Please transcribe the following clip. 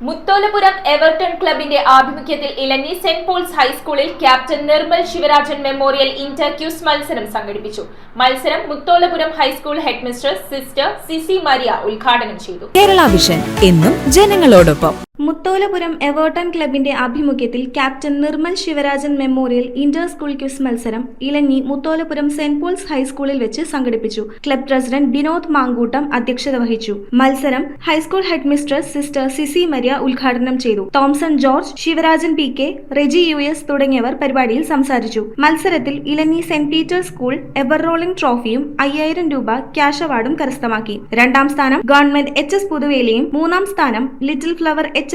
Mutholapuram Everton ക്ലബിന്റെ ആഭിമുഖ്യത്തിൽ Elanji saint Paul's ഹൈസ്കൂളിൽ captain Nirmal Sivarajan memorial inter quiz മത്സരം സംഘടിപ്പിച്ചു. മത്സരം Mutholapuram high school headmistress sister Sisy Maria ഉദ്ഘാടനം ചെയ്തു. കേരള വിഷൻ എന്നും ജനങ്ങളോടൊപ്പം. മുത്തോലപുരം എവേർട്ടൺ ക്ലബിന്റെ ആഭിമുഖ്യത്തിൽ captain Nirmal Sivarajan memorial inter school quiz മത്സരം ഇലഞ്ഞി മുത്തോലപുരം സെന്റ് പോൾസ് ഹൈസ്കൂളിൽ വെച്ച് സംഘടിപ്പിച്ചു. ക്ലബ് പ്രസിഡന്റ് വിനോദ് മാങ്കൂട്ടം അധ്യക്ഷത വഹിച്ചു. മത്സരം high school headmistress sister Sisy Maria ഉദ്ഘാടനം ചെയ്തു. Thomson George Sivarajan P K Reji U S തുടങ്ങിയവർ പരിപാടിയിൽ സംസാരിച്ചു. മത്സരത്തിൽ Elanji saint Peter's school ever rolling ട്രോഫിയും അയ്യായിരം രൂപ ക്യാഷ് അവാർഡും കരസ്ഥമാക്കി. രണ്ടാം സ്ഥാനം ഗവൺമെന്റ് എച്ച് എസ് പുതുവേലിയും മൂന്നാം സ്ഥാനം ലിറ്റിൽ ഫ്ലവർ എച്ച്